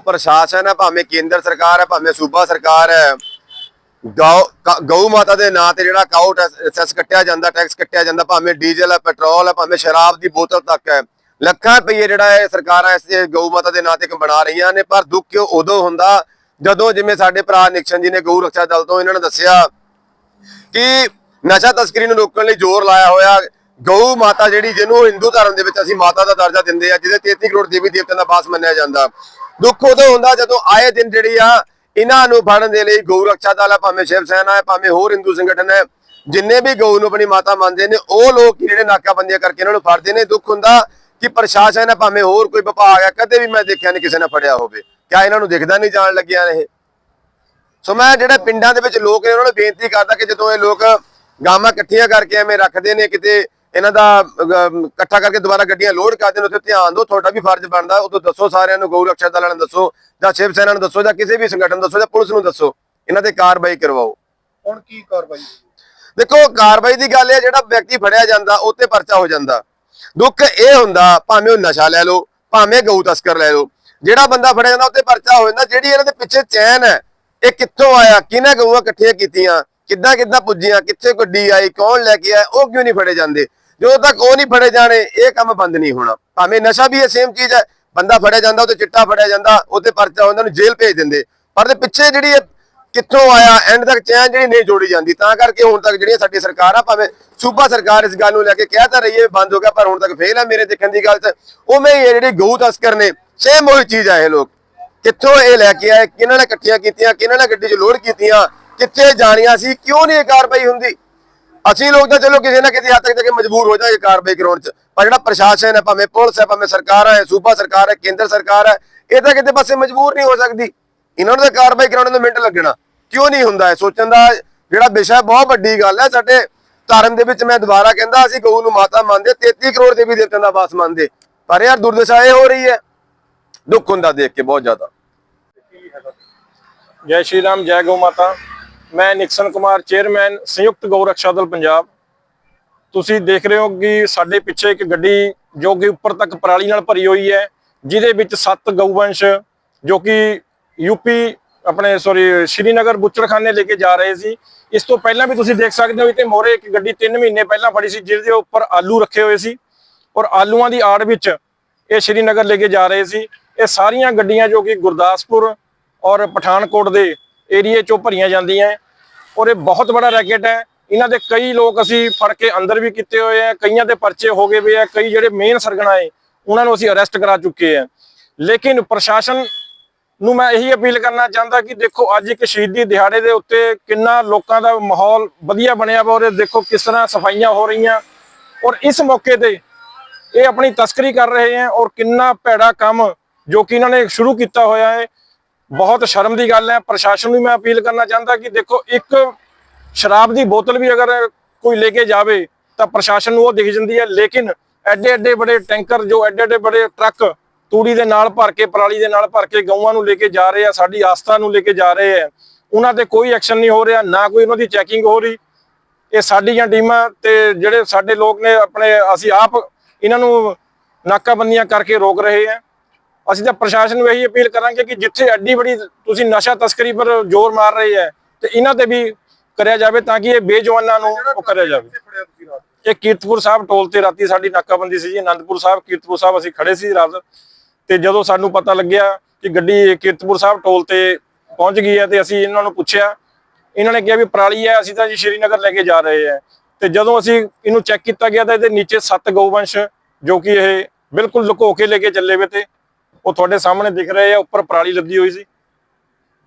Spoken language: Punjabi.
ਪ੍ਰਸ਼ਾਸਨ ਹੈ, ਭਾਵੇਂ ਕੇਂਦਰ ਸਰਕਾਰ ਹੈ, ਭਾਵੇਂ ਸੂਬਾ ਸਰਕਾਰ ਹੈ। ਗਊ ਮਾਤਾ ਦੇ ਨਾਂ ਤੇ ਜਿਹੜਾ ਕਾਊਟ ਸੈਸ ਕੱਟਿਆ ਜਾਂਦਾ, ਟੈਕਸ ਕੱਟਿਆ ਜਾਂਦਾ, ਭਾਵੇਂ ਡੀਜ਼ਲ ਹੈ, ਪੈਟਰੋਲ ਹੈ, ਭਾਵੇਂ ਸ਼ਰਾਬ ਦੀ ਬੋਤਲ ਤੱਕ ਹੈ। ਲੱਖਾਂ ਰੁਪਏ ਜਿਹੜਾ ਹੈ ਸਰਕਾਰਾਂ ਇਸ ਗਊ ਮਾਤਾ ਦੇ ਨਾਂ ਤੇ ਬਣਾ ਰਹੀਆਂ ਨੇ, ਪਰ ਦੁੱਖ ਕਿਉਂ ਉਦੋਂ ਹੁੰਦਾ? ਜਦੋਂ ਜਿਵੇਂ ਸਾਡੇ ਭਰਾ ਨਿਕਸ਼ਨ ਜੀ ਨੇ ਗਊ ਰੱਖਿਆ ਦਲ ਤੋਂ, ਇਹਨਾਂ ਨੇ ਦੱਸਿਆ ਕਿ ਨਸ਼ਾ ਤਸਕਰੀ ਨੂੰ ਰੋਕਣ ਲਈ ਜ਼ੋਰ ਲਾਇਆ ਹੋਇਆ। ਗਊ ਮਾਤਾ ਜਿਹੜੀ ਜਿਹਨੂੰ ਹਿੰਦੂ ਧਰਮ ਦੇ ਵਿੱਚ ਅਸੀਂ ਮਾਤਾ ਦਾ ਦਰਜਾ ਦਿੰਦੇ ਆ, ਜਿਹਦੇ 33 ਕਰੋੜ ਦੇਵੀ ਦੇਵਤਿਆਂ ਦਾ ਵਾਸ ਮੰਨਿਆ ਜਾਂਦਾ। ਦੁੱਖ ਉਦੋਂ ਹੁੰਦਾ ਜਦੋਂ ਆਏ ਦਿਨ ਜਿਹੜੀ ਆ, ਇਹਨਾਂ ਨੂੰ ਫੜਨ ਦੇ ਲਈ ਗਊ ਰੱਖਿਆ ਦਲ ਹੈ ਭਾਵੇਂ ਸ਼ਿਵ ਸੈਨਾ ਹੈ, ਭਾਵੇਂ ਹੋਰ ਹਿੰਦੂ ਸੰਗਠਨ ਹੈ, ਜਿੰਨੇ ਵੀ ਗਊ ਨੂੰ ਆਪਣੀ ਮਾਤਾ ਮੰਨਦੇ ਨੇ, ਉਹ ਲੋਕ ਜਿਹੜੇ ਨਾਕਾਬੰਦੀਆਂ ਕਰਕੇ ਇਹਨਾਂ ਨੂੰ ਫੜਦੇ ਨੇ। ਦੁੱਖ ਹੁੰਦਾ ਕਿ ਪ੍ਰਸ਼ਾਸਨ ਹੈ, ਭਾਵੇਂ ਹੋਰ ਕੋਈ ਵਿਭਾਗ ਹੈ, ਕਦੇ ਵੀ ਮੈਂ ਦੇਖਿਆ ਨਹੀਂ ਕਿਸੇ ਨੇ ਫੜਿਆ ਹੋਵੇ। ਕਿਆ ਇਹਨਾਂ ਨੂੰ ਦਿਖਦਾ ਨਹੀਂ ਜਾਣ ਲੱਗਿਆ ਇਹ? ਸੋ ਮੈਂ ਜਿਹੜੇ ਪਿੰਡਾਂ ਦੇ ਵਿੱਚ ਲੋਕ ਨੇ, ਉਹਨਾਂ ਨੂੰ ਬੇਨਤੀ ਕਰਦਾ ਕਿ ਜਦੋਂ ਇਹ ਲੋਕ ਗਾਵਾਂ ਇਕੱਠੀਆਂ ਕਰਕੇ ਐਵੇਂ ਰੱਖਦੇ ਨੇ, ਕਿਤੇ ਇਹਨਾਂ ਦਾ ਇਕੱਠਾ ਕਰਕੇ ਦੁਬਾਰਾ ਗੱਡੀਆਂ ਲੋਡ ਕਰਦੇ ਨੇ ਉੱਥੇ ਧਿਆਨ ਦਿਓ ਤੁਹਾਡਾ ਵੀ ਫਰਜ਼ ਬਣਦਾ ਉਦੋਂ ਦੱਸੋ ਸਾਰਿਆਂ ਨੂੰ ਗਊ ਰੱਖਿਆ ਦਲਾਂ ਨੂੰ ਦੱਸੋ ਜਾਂ ਸ਼ਿਵ ਸੈਨਾ ਨੂੰ ਦੱਸੋ ਜਾਂ ਕਿਸੇ ਵੀ ਸੰਗਠਨ ਨੂੰ ਦੱਸੋ ਜਾਂ ਪੁਲਿਸ ਨੂੰ ਦੱਸੋ ਇਹਨਾਂ ਤੇ ਕਾਰਵਾਈ ਕਰਵਾਓ। ਹੁਣ ਕੀ ਕਾਰਵਾਈ ਦੇਖੋ ਕਾਰਵਾਈ ਦੀ ਗੱਲ ਹੈ ਜਿਹੜਾ ਵਿਅਕਤੀ ਫੜਿਆ ਜਾਂਦਾ ਉਹ ਤੇ ਪਰਚਾ ਹੋ ਜਾਂਦਾ। ਦੁੱਖ ਇਹ ਹੁੰਦਾ ਭਾਵੇਂ ਉਹ ਨਸ਼ਾ ਲੈ ਲਓ ਭਾਵੇਂ ਗਊ ਤਸਕਰ ਲੈ ਲਓ ਜਿਹੜਾ ਬੰਦਾ ਫੜਿਆ ਜਾਂਦਾ ਉੱਤੇ ਪਰਚਾ ਹੋ ਜਾਂਦਾ ਜਿਹੜੀ ਇਹਨਾਂ ਦੇ ਪਿੱਛੇ ਚੈਨ ਹੈ ਇਹ ਕਿੱਥੋਂ ਆਇਆ ਕਿਹਨੇ ਗਊਆਂ ਇਕੱਠੀਆਂ ਕੀਤੀਆਂ ਕਿੱਦਾਂ ਕਿੱਦਾਂ ਪੁੱਜੀਆਂ ਕਿੱਥੇ ਗੱਡੀ ਆਈ ਕੌਣ ਲੈ ਕੇ ਆਇਆ ਉਹ ਕਿਉਂ ਨਹੀਂ ਫੜੇ ਜਾਂਦੇ? ਜਦੋਂ ਤੱਕ ਉਹ ਨਹੀਂ ਫੜੇ ਜਾਣੇ, ਇਹ ਕੰਮ ਬੰਦ ਨਹੀਂ ਹੋਣਾ। ਭਾਵੇਂ ਨਸ਼ਾ ਵੀ ਇਹ ਸੇਮ ਚੀਜ਼ ਹੈ, ਬੰਦਾ ਫੜਿਆ ਜਾਂਦਾ, ਉਹ ਤੇ ਚਿੱਟਾ ਫੜਿਆ ਜਾਂਦਾ, ਉਹ ਤੇ ਪਰਚਾ ਹੁੰਦਾ ਨੂੰ ਜੇਲ੍ਹ ਭੇਜ ਦਿੰਦੇ। ਪਰ ਦੇ ਪਿੱਛੇ ਜਿਹੜੀ ਇਹ ਕਿੱਥੋਂ ਆਇਆ ਐਂਡ ਤੱਕ ਚੈਨ ਜਿਹੜੀ ਨਹੀਂ ਜੋੜੀ ਜਾਂਦੀ। ਤਾਂ ਕਰਕੇ ਹੁਣ ਤੱਕ ਜਿਹੜੀਆਂ ਸਾਡੀ ਸਰਕਾਰਾਂ ਭਾਵੇਂ ਸੂਬਾ ਸਰਕਾਰ ਇਸ ਗੱਲ ਨੂੰ ਲੈ ਕੇ ਕਹਿ ਤਾਂ ਰਹੀ ਹੈ ਬੰਦ ਹੋ ਗਿਆ, ਪਰ ਹੁਣ ਤੱਕ ਫੇਲ ਹੈ ਮੇਰੇ ਦੇਖਣ ਦੀ ਗੱਲ ਤੇ। ਉਵੇਂ ਹੀ ਇਹ ਜਿਹੜੇ ਗਊ ਤਸਕਰ ਨੇ ਸੇਮ ਉਹੀ ਚੀਜ਼ ਆ ਇਹ ਲੋਕ। ਕਿੱਥੋਂ ਇਹ ਲੈ ਕੇ ਆਏ, ਕਿਹਨਾਂ ਨੇ ਇਕੱਠੀਆਂ ਕੀਤੀਆਂ, ਕਿਹਨਾਂ ਨੇ ਗੱਡੀ 'ਚ ਲੋਡ ਕੀਤੀਆਂ, ਕਿੱਥੇ ਜਾਣੀਆਂ ਸੀ, ਕਿਉਂ ਨਹੀਂ ਇਹ ਕਾਰਵਾਈ ਹੁੰਦੀ? ਅਸੀਂ ਲੋਕ ਤਾਂ ਚਲੋ ਕਿਸੇ ਨਾ ਕਿਸੇ ਹੱਦ ਤੱਕ ਜਾ ਕੇ ਮਜਬੂਰ ਹੋ ਜਾਏ ਕਾਰਵਾਈ ਕਰਾਉਣ 'ਚ। ਪਰ ਜਿਹੜਾ ਪ੍ਰਸ਼ਾਸਨ ਹੈ, ਭਾਵੇਂ ਪੁਲਿਸ ਹੈ, ਭਾਵੇਂ ਸਰਕਾਰਾਂ ਹੈ, ਸੂਬਾ ਸਰਕਾਰ ਹੈ, ਕੇਂਦਰ ਸਰਕਾਰ ਹੈ, ਇਹ ਤਾਂ ਕਿਤੇ ਪਾਸੇ ਮਜਬੂਰ ਨਹੀਂ ਹੋ ਸਕਦੀ। ਇਹਨਾਂ ਨੂੰ ਤਾਂ ਕਾਰਵਾਈ ਕਰਾਉਣ ਨੂੰ ਮਿੰਟ ਲੱਗਣਾ। ਕਿਉਂ ਨਹੀਂ ਹੁੰਦਾ ਹੈ ਸੋਚਣ ਦਾ ਜਿਹੜਾ ਵਿਸ਼ਾ ਬਹੁਤ ਵੱਡੀ ਗੱਲ ਹੈ। ਸਾਡੇ ਧਰਮ ਦੇ ਵਿੱਚ ਮੈਂ ਦੁਬਾਰਾ ਕਹਿੰਦਾ, ਅਸੀਂ ਗਊ ਨੂੰ ਮਾਤਾ ਮੰਨਦੇ 33 ਕਰੋੜ ਦੇਵੀ ਦੇਵਤਿਆਂ ਦਾ ਵਾਸ ਮੰਨਦੇ। ਪਰ ਯਾਰ ਦੁਰਦਸ਼ਾ ਇਹ ਹੋ ਰਹੀ ਹੈ, ਦੁੱਖ ਹੁੰਦਾ ਦੇਖ ਕੇ ਬਹੁਤ ਜ਼ਿਆਦਾ। ਜੈ ਸ਼੍ਰੀ ਰਾਮ, ਜੈ ਗਊ ਮਾਤਾ। ਮੈਂ ਨਿਕਸਨ ਕੁਮਾਰ, ਚੇਅਰਮੈਨ, ਸੰਯੁਕਤ ਗਊ ਰੱਖਿਆ ਦਲ ਪੰਜਾਬ। ਤੁਸੀਂ ਦੇਖ ਰਹੇ ਹੋ ਕਿ ਸਾਡੇ ਪਿੱਛੇ ਇੱਕ ਗੱਡੀ ਜੋ ਕਿ ਉੱਪਰ ਤੱਕ ਪਰਾਲੀ ਨਾਲ ਭਰੀ ਹੋਈ ਹੈ, ਜਿਹਦੇ ਵਿੱਚ ਸੱਤ ਗਊਵੰਸ਼ ਜੋ ਕਿ ਯੂਪੀ ਆਪਣੇ ਸੌਰੀ ਸ਼੍ਰੀਨਗਰ ਬੁੱਚੜਖਾਨੇ ਲੈ ਕੇ ਜਾ ਰਹੇ ਸੀ। ਇਸ ਤੋਂ ਪਹਿਲਾਂ ਵੀ ਤੁਸੀਂ ਦੇਖ ਸਕਦੇ ਹੋ, ਇੱਥੇ ਮੋਰੇ ਇੱਕ ਗੱਡੀ 3 ਮਹੀਨੇ ਪਹਿਲਾਂ ਫੜੀ ਸੀ, ਜਿਹਦੇ ਉੱਪਰ ਆਲੂ ਰੱਖੇ ਹੋਏ ਸੀ। ਔਰ ਆਲੂਆਂ ਦੀ ਆੜ ਵਿੱਚ ਇਹ ਸ਼੍ਰੀਨਗਰ ਲੈ ਕੇ ਜਾ ਰਹੇ ਸੀ। ਇਹ ਸਾਰੀਆਂ ਗੱਡੀਆਂ ਜੋ ਕਿ ਗੁਰਦਾਸਪੁਰ ਔਰ ਪਠਾਨਕੋਟ ਦੇ ਏਰੀਏ ਚੋਂ ਭਰੀਆਂ ਜਾਂਦੀਆਂ ਹੈ ਔਰ ਇਹ ਬਹੁਤ ਬੜਾ ਰੈਕੇਟ ਹੈ। ਇਹਨਾਂ ਦੇ ਕਈ ਲੋਕ ਅਸੀਂ ਫੜ ਕੇ ਅੰਦਰ ਵੀ ਕੀਤੇ ਹੋਏ ਆ ਕਈਆਂ ਦੇ ਪਰਚੇ ਹੋ ਗਏ ਵੀ ਆ ਕਈ ਜਿਹੜੇ ਮੇਨ ਸਰਗਣਾ ਹੈ, ਉਹਨਾਂ ਨੂੰ ਅਸੀਂ ਅਰੈਸਟ ਕਰਾ ਚੁੱਕੇ ਆ ਲੇਕਿਨ ਪ੍ਰਸ਼ਾਸਨ ਨੂੰ ਮੈਂ ਇਹੀ ਅਪੀਲ ਕਰਨਾ ਚਾਹੁੰਦਾ ਕਿ ਦੇਖੋ ਅੱਜ ਇੱਕ ਸ਼ਹੀਦੀ ਦਿਹਾੜੇ ਦੇ ਉੱਤੇ ਕਿੰਨਾ ਲੋਕਾਂ ਦਾ ਮਾਹੌਲ ਵਧੀਆ ਬਣਿਆ ਵਾ ਔਰ ਦੇਖੋ ਕਿਸ ਤਰ੍ਹਾਂ ਸਫਾਈਆਂ ਹੋ ਰਹੀਆਂ। ਔਰ ਇਸ ਮੌਕੇ ਤੇ ਇਹ ਆਪਣੀ ਤਸਕਰੀ ਕਰ ਰਹੇ ਹੈ ਔਰ ਕਿੰਨਾ ਭੈੜਾ ਕੰਮ ਜੋ ਕਿ ਇਹਨਾਂ ਨੇ ਸ਼ੁਰੂ ਕੀਤਾ ਹੋਇਆ ਹੈ। ਬਹੁਤ ਸ਼ਰਮ ਦੀ ਗੱਲ ਹੈ। ਪ੍ਰਸ਼ਾਸਨ ਨੂੰ ਮੈਂ ਅਪੀਲ ਕਰਨਾ ਚਾਹੁੰਦਾ ਕਿ ਦੇਖੋ, ਇੱਕ ਸ਼ਰਾਬ ਦੀ ਬੋਤਲ ਵੀ ਅਗਰ ਕੋਈ ਲੈ ਕੇ ਜਾਵੇ ਤਾਂ ਪ੍ਰਸ਼ਾਸਨ ਨੂੰ ਉਹ ਦਿਖ ਜਾਂਦੀ ਹੈ। ਲੇਕਿਨ ਐਡੇ ਐਡੇ ਬੜੇ ਟੈਂਕਰ ਜੋ ਐਡੇ ਐਡੇ ਬੜੇ ਟਰੱਕ ਤੂੜੀ ਦੇ ਨਾਲ ਭਰ ਕੇ, ਪਰਾਲੀ ਦੇ ਨਾਲ ਭਰ ਕੇ ਗਊਆਂ ਨੂੰ ਲੈ ਕੇ ਜਾ ਰਹੇ ਆ, ਸਾਡੀ ਆਸਥਾ ਨੂੰ ਲੈ ਕੇ ਜਾ ਰਹੇ ਆ, ਉਹਨਾਂ ਤੇ ਕੋਈ ਐਕਸ਼ਨ ਨਹੀਂ ਹੋ ਰਿਹਾ, ਨਾ ਕੋਈ ਉਹਨਾਂ ਦੀ ਚੈਕਿੰਗ ਹੋ ਰਹੀ। ਇਹ ਸਾਡੀਆਂ ਟੀਮਾਂ ਤੇ ਜਿਹੜੇ ਸਾਡੇ ਲੋਕ ਨੇ, ਆਪਣੇ ਅਸੀਂ ਆਪ ਇਹਨਾਂ ਨੂੰ ਨਾਕਾਬੰਦੀਆਂ ਕਰਕੇ ਰੋਕ ਰਹੇ ਆ। ਅਸੀਂ ਤਾਂ ਪ੍ਰਸ਼ਾਸਨ ਨੂੰ ਇਹੀ ਅਪੀਲ ਕਰਾਂਗੇ ਕਿ ਜਿੱਥੇ ਐਡੀ ਬੜੀ ਤੁਸੀਂ ਨਸ਼ਾ ਤਸਕਰੀ ਪਰ ਜ਼ੋਰ ਮਾਰ ਰਹੇ ਹੈ ਤੇ ਇਹਨਾਂ ਤੇ ਵੀ ਕਰਿਆ ਜਾਵੇ ਤਾਂ ਕਿ ਇਹ ਬੇਜਵਾਨਾਂ ਨੂੰ ਉਹ ਕਰਿਆ ਜਾਵੇ। ਇਹ ਕੀਰਤਪੁਰ ਸਾਹਿਬ ਟੋਲ ਤੇ ਰਾਤੀ ਸਾਡੀ ਨਾਕਾਬੰਦੀ ਸੀ ਜੀ ਅਨੰਦਪੁਰ ਸਾਹਿਬ ਕੀਰਤਪੁਰ ਸਾਹਿਬ ਅਸੀਂ ਖੜੇ ਸੀ ਰਾਤ। ਤੇ ਜਦੋਂ ਸਾਨੂੰ ਪਤਾ ਲੱਗਿਆ ਕਿ ਗੱਡੀ ਕੀਰਤਪੁਰ ਸਾਹਿਬ ਟੋਲ ਤੇ ਪਹੁੰਚ ਗਈ ਹੈ ਤੇ ਅਸੀਂ ਇਹਨਾਂ ਨੂੰ ਪੁੱਛਿਆ। ਇਹਨਾਂ ਨੇ ਕਿਹਾ ਵੀ ਪਰਾਲੀ ਹੈ ਅਸੀਂ ਤਾਂ ਜੀ ਸ਼੍ਰੀਨਗਰ ਲੈ ਕੇ ਜਾ ਰਹੇ ਹਾਂ। ਤੇ ਜਦੋਂ ਅਸੀਂ ਇਹਨੂੰ ਚੈੱਕ ਕੀਤਾ ਗਿਆ ਤਾਂ ਇਹਦੇ ਨੀਚੇ ਸੱਤ ਗਊਵੰਸ਼ ਜੋ ਕਿ ਇਹ ਬਿਲਕੁਲ ਲੁਕੋ ਕੇ ਲੈ ਕੇ ਚੱਲੇ ਵੇ ਤੇ ਉਹ ਤੁਹਾਡੇ ਸਾਹਮਣੇ ਦਿਖ ਰਹੇ ਆ ਉੱਪਰ ਪਰਾਲੀ ਲੱਦੀ ਹੋਈ ਸੀ।